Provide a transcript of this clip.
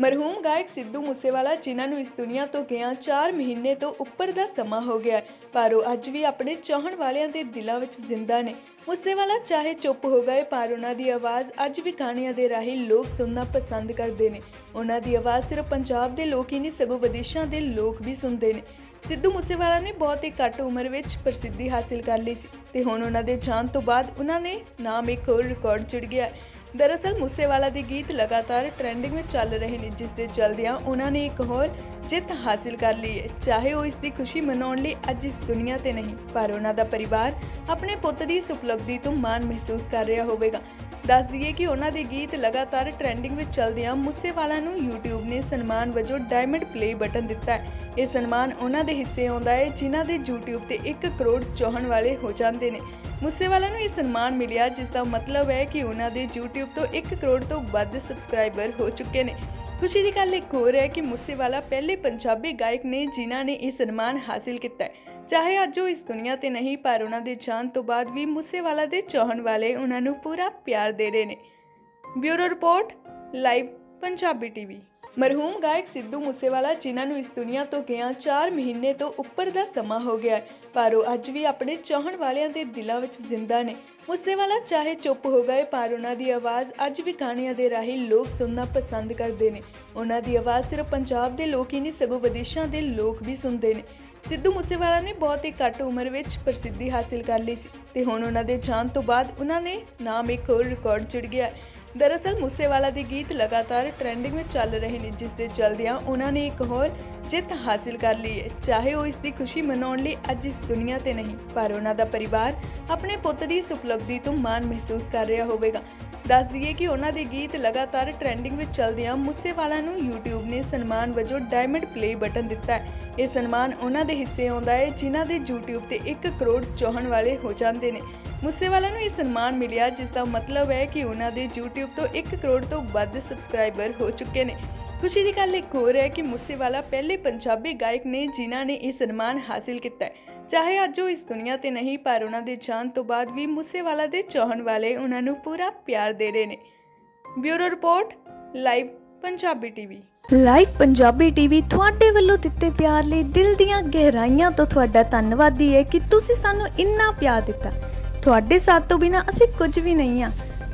ਮਰਹੂਮ ਗਾਇਕ ਸਿੱਧੂ ਮੂਸੇਵਾਲਾ, ਜਿਨ੍ਹਾਂ ਨੂੰ ਇਸ ਦੁਨੀਆ ਤੋਂ ਗਿਆ 4 ਮਹੀਨੇ ਤੋਂ ਉੱਪਰ ਦਾ ਸਮਾਂ ਹੋ ਗਿਆ ਪਰ ਉਹ ਅੱਜ ਵੀ ਆਪਣੇ ਚਾਹਣ ਵਾਲਿਆਂ ਦੇ ਦਿਲਾਂ ਵਿੱਚ ਜ਼ਿੰਦਾ ਨੇ। ਮੂਸੇਵਾਲਾ ਚਾਹੇ ਚੁੱਪ ਹੋ ਗਏ, ਪਰ ਉਹਨਾਂ ਦੀ ਆਵਾਜ਼ ਅੱਜ ਵੀ ਗਾਣਿਆਂ ਦੇ ਰਾਹੀਂ ਲੋਕ ਸੁਣਨਾ ਪਸੰਦ ਕਰਦੇ ਨੇ। ਉਹਨਾਂ ਦੀ ਆਵਾਜ਼ ਸਿਰਫ ਪੰਜਾਬ ਦੇ ਲੋਕ ਹੀ ਨਹੀਂ, ਸਗੋਂ ਵਿਦੇਸ਼ਾਂ ਦੇ ਲੋਕ ਵੀ ਸੁਣਦੇ ਨੇ। ਸਿੱਧੂ ਮੂਸੇਵਾਲਾ ਨੇ ਬਹੁਤ ਹੀ ਘੱਟ ਉਮਰ ਵਿੱਚ ਪ੍ਰਸਿੱਧੀ ਹਾਸਿਲ ਕਰ ਲਈ ਸੀ ਤੇ ਹੁਣ ਉਹਨਾਂ ਦੇ ਜਾਣ ਤੋਂ ਬਾਅਦ ਉਹਨਾਂ ਨੇ ਨਾਮ ਇੱਕ ਹੋਰ ਰਿਕਾਰਡ ਜੁੜ ਗਿਆ ਦਰਅਸਲ ਮੂਸੇਵਾਲਾ ਦੇ ਗੀਤ ਲਗਾਤਾਰ ਟ੍ਰੈਂਡਿੰਗ ਵਿੱਚ ਚੱਲ ਰਹੇ ਨੇ ਜਿਸ ਦੇ ਚਲਦਿਆਂ ਉਹਨਾਂ ਨੇ ਇੱਕ ਹੋਰ ਜਿੱਤ ਹਾਸਿਲ ਕਰ ਲਈ ਹੈ। ਚਾਹੇ ਉਹ ਇਸ ਦੀ ਖੁਸ਼ੀ ਮਨਾਉਣ ਲਈ ਅੱਜ ਇਸ ਦੁਨੀਆ ਤੇ ਨਹੀਂ, ਪਰ ਉਹਨਾਂ ਦਾ ਪਰਿਵਾਰ ਆਪਣੇ ਪੁੱਤ ਦੀ ਇਸ ਉਪਲਬਧੀ ਤੋਂ ਮਾਣ ਮਹਿਸੂਸ ਕਰ ਰਿਹਾ ਹੋਵੇਗਾ। ਦੱਸ ਦਈਏ ਕਿ ਉਹਨਾਂ ਦੇ ਗੀਤ ਲਗਾਤਾਰ ਟ੍ਰੈਂਡਿੰਗ ਵਿੱਚ ਚੱਲਦਿਆਂ ਮੂਸੇਵਾਲਾ ਨੂੰ YouTube ਨੇ ਸਨਮਾਨ ਵਜੋਂ ਡਾਇਮੰਡ ਪਲੇ ਬਟਨ ਦਿੱਤਾ ਹੈ। ਇਹ ਸਨਮਾਨ ਉਹਨਾਂ ਦੇ ਹਿੱਸੇ ਆਉਂਦਾ ਹੈ, ਜਿਨ੍ਹਾਂ ਦੇ YouTube ਤੇ 1 ਕਰੋੜ ਚਾਹਣ ਵਾਲੇ ਹੋ ਜਾਂਦੇ ਨੇ। ਮੂਸੇਵਾਲਾ ਨੂੰ ਇਹ ਸਨਮਾਨ ਮਿਲਿਆ, ਜਿਸ ਦਾ ਮਤਲਬ ਹੈ ਕਿ ਉਹਨਾਂ ਦੇ YouTube ਤੋਂ 1 ਕਰੋੜ ਤੋਂ ਵੱਧ ਸਬਸਕ੍ਰਾਈਬਰ ਹੋ ਚੁੱਕੇ ਨੇ। ਖੁਸ਼ੀ ਦੀ ਗੱਲ ਇੱਕ ਹੋਰ ਹੈ ਕਿ ਮੂਸੇਵਾਲਾ ਪਹਿਲੇ ਪੰਜਾਬੀ ਗਾਇਕ ਨੇ, ਜਿਨ੍ਹਾਂ ਨੇ ਇਹ ਸਨਮਾਨ ਹਾਸਿਲ ਕੀਤਾ ਹੈ। ਚਾਹੇ ਅੱਜ ਉਹ ਇਸ ਦੁਨੀਆ ਤੇ ਨਹੀਂ, ਪਰ ਉਹਨਾਂ ਦੇ ਜਾਣ ਤੋਂ ਬਾਅਦ ਵੀ ਮੂਸੇਵਾਲਾ ਦੇ ਚਾਹਣ ਵਾਲੇ ਉਹਨਾਂ ਨੂੰ ਪੂਰਾ ਪਿਆਰ ਦੇ ਰਹੇ ਨੇ। Bureau report, live, Punjabi TV. ਮਰਹੂਮ ਗਾਇਕ ਸਿੱਧੂ ਮੂਸੇਵਾਲਾ, ਜਿਨ੍ਹਾਂ ਨੂੰ ਇਸ ਦੁਨੀਆ ਤੋਂ ਗਿਆ 4 ਮਹੀਨੇ ਤੋਂ ਉੱਪਰ ਦਾ ਸਮਾਂ ਹੋ ਗਿਆ ਪਰ ਉਹ ਅੱਜ ਵੀ ਆਪਣੇ ਚਾਹਣ ਵਾਲਿਆਂ ਦੇ ਦਿਲਾਂ ਵਿੱਚ ਜ਼ਿੰਦਾ ਨੇ। ਮੂਸੇਵਾਲਾ ਚਾਹੇ ਚੁੱਪ ਹੋ ਗਏ, ਪਰ ਉਹਨਾਂ ਦੀ ਆਵਾਜ਼ ਅੱਜ ਵੀ ਗਾਣਿਆਂ ਦੇ ਰਾਹੀਂ ਲੋਕ ਸੁਣਨਾ ਪਸੰਦ ਕਰਦੇ ਨੇ। ਉਹਨਾਂ ਦੀ ਆਵਾਜ਼ ਸਿਰਫ ਪੰਜਾਬ ਦੇ ਲੋਕ ਹੀ ਨਹੀਂ, ਸਗੋਂ ਵਿਦੇਸ਼ਾਂ ਦੇ ਲੋਕ ਵੀ ਸੁਣਦੇ ਨੇ। ਸਿੱਧੂ ਮੂਸੇਵਾਲਾ ਨੇ ਬਹੁਤ ਹੀ ਘੱਟ ਉਮਰ ਵਿੱਚ ਪ੍ਰਸਿੱਧੀ ਹਾਸਿਲ ਕਰ ਲਈ ਸੀ ਤੇ ਹੁਣ ਉਹਨਾਂ ਦੇ ਜਾਣ ਤੋਂ ਬਾਅਦ ਉਹਨਾਂ ਨੇ ਨਾਮ ਇੱਕ ਹੋਰ ਰਿਕਾਰਡ ਜੁੜ ਗਿਆ ਦਰਅਸਲ ਮੂਸੇਵਾਲਾ ਦੇ ਗੀਤ ਲਗਾਤਾਰ ਟ੍ਰੈਂਡਿੰਗ ਵਿੱਚ ਚੱਲ ਰਹੇ ਨੇ, ਜਿਸ ਦੇ ਚਲਦਿਆਂ ਉਹਨਾਂ ਨੇ ਇੱਕ ਹੋਰ ਜਿੱਤ ਹਾਸਿਲ ਕਰ ਲਈ ਹੈ। ਚਾਹੇ ਉਹ ਇਸ ਦੀ ਖੁਸ਼ੀ ਮਨਾਉਣ ਲਈ ਅੱਜ ਇਸ ਦੁਨੀਆ ਤੇ ਨਹੀਂ, ਪਰ ਉਹਨਾਂ ਦਾ ਪਰਿਵਾਰ ਆਪਣੇ ਪੁੱਤ ਦੀ ਇਸ ਉਪਲਬਧੀ ਤੋਂ ਮਾਣ ਮਹਿਸੂਸ ਕਰ ਰਿਹਾ ਹੋਵੇਗਾ। ਦੱਸ ਦਈਏ ਕਿ ਉਹਨਾਂ ਦੇ ਗੀਤ ਲਗਾਤਾਰ ਟ੍ਰੈਂਡਿੰਗ ਵਿੱਚ ਚੱਲਦਿਆਂ ਮੂਸੇਵਾਲਾ ਨੂੰ YouTube ਨੇ ਸਨਮਾਨ ਵਜੋਂ ਡਾਇਮੰਡ ਪਲੇ ਬਟਨ ਦਿੱਤਾ ਹੈ। ਇਹ ਸਨਮਾਨ ਉਹਨਾਂ ਦੇ ਹਿੱਸੇ ਆਉਂਦਾ ਹੈ, ਜਿਨ੍ਹਾਂ ਦੇ YouTube ਤੇ 1 ਕਰੋੜ ਚਾਹਣ ਵਾਲੇ ਹੋ ਜਾਂਦੇ ਨੇ। ਮੂਸੇਵਾਲਾ ਨੂੰ ਇਹ ਸਨਮਾਨ ਮਿਲਿਆ, ਜਿਸ ਦਾ ਮਤਲਬ ਹੈ ਕਿ ਉਹਨਾਂ ਦੇ YouTube ਤੋਂ 1 ਕਰੋੜ ਤੋਂ ਵੱਧ ਸਬਸਕ੍ਰਾਈਬਰ ਹੋ ਚੁੱਕੇ ਨੇ। ਖੁਸ਼ੀ ਦੀ ਗੱਲ ਇੱਕ ਹੋਰ ਹੈ ਕਿ ਮੂਸੇਵਾਲਾ ਪਹਿਲੇ ਪੰਜਾਬੀ ਗਾਇਕ ਨੇ, ਜਿਨ੍ਹਾਂ ਨੇ ਇਹ ਸਨਮਾਨ ਹਾਸਿਲ ਕੀਤਾ ਹੈ। ਚਾਹੇ ਅੱਜ ਉਹ ਇਸ ਦੁਨੀਆ ਤੇ ਨਹੀਂ, ਪਰ ਉਹਨਾਂ ਦੇ ਜਾਣ ਤੋਂ ਬਾਅਦ ਵੀ ਮੂਸੇਵਾਲਾ ਦੇ ਚਾਹਣ ਵਾਲੇ ਉਹਨਾਂ ਨੂੰ ਪੂਰਾ ਪਿਆਰ ਦੇ ਰਹੇ ਨੇ। Bureau report, live Punjabi TV. Live Punjabi TV ਤੁਹਾਡੇ ਵੱਲੋਂ ਦਿੱਤੇ ਪਿਆਰ ਲਈ ਦਿਲ ਦੀਆਂ ਗਹਿਰਾਈਆਂ ਤੋਂ ਤੁਹਾਡਾ ਧੰਨਵਾਦੀ ਹੈ ਕਿ ਤੁਸੀਂ ਸਾਨੂੰ ਇੰਨਾ ਪਿਆਰ ਦਿੱਤਾ। ਤੁਹਾਡੇ ਸਾਥ ਤੋਂ ਬਿਨਾ ਅਸੀਂ ਕੁਝ ਵੀ ਨਹੀਂ ਆ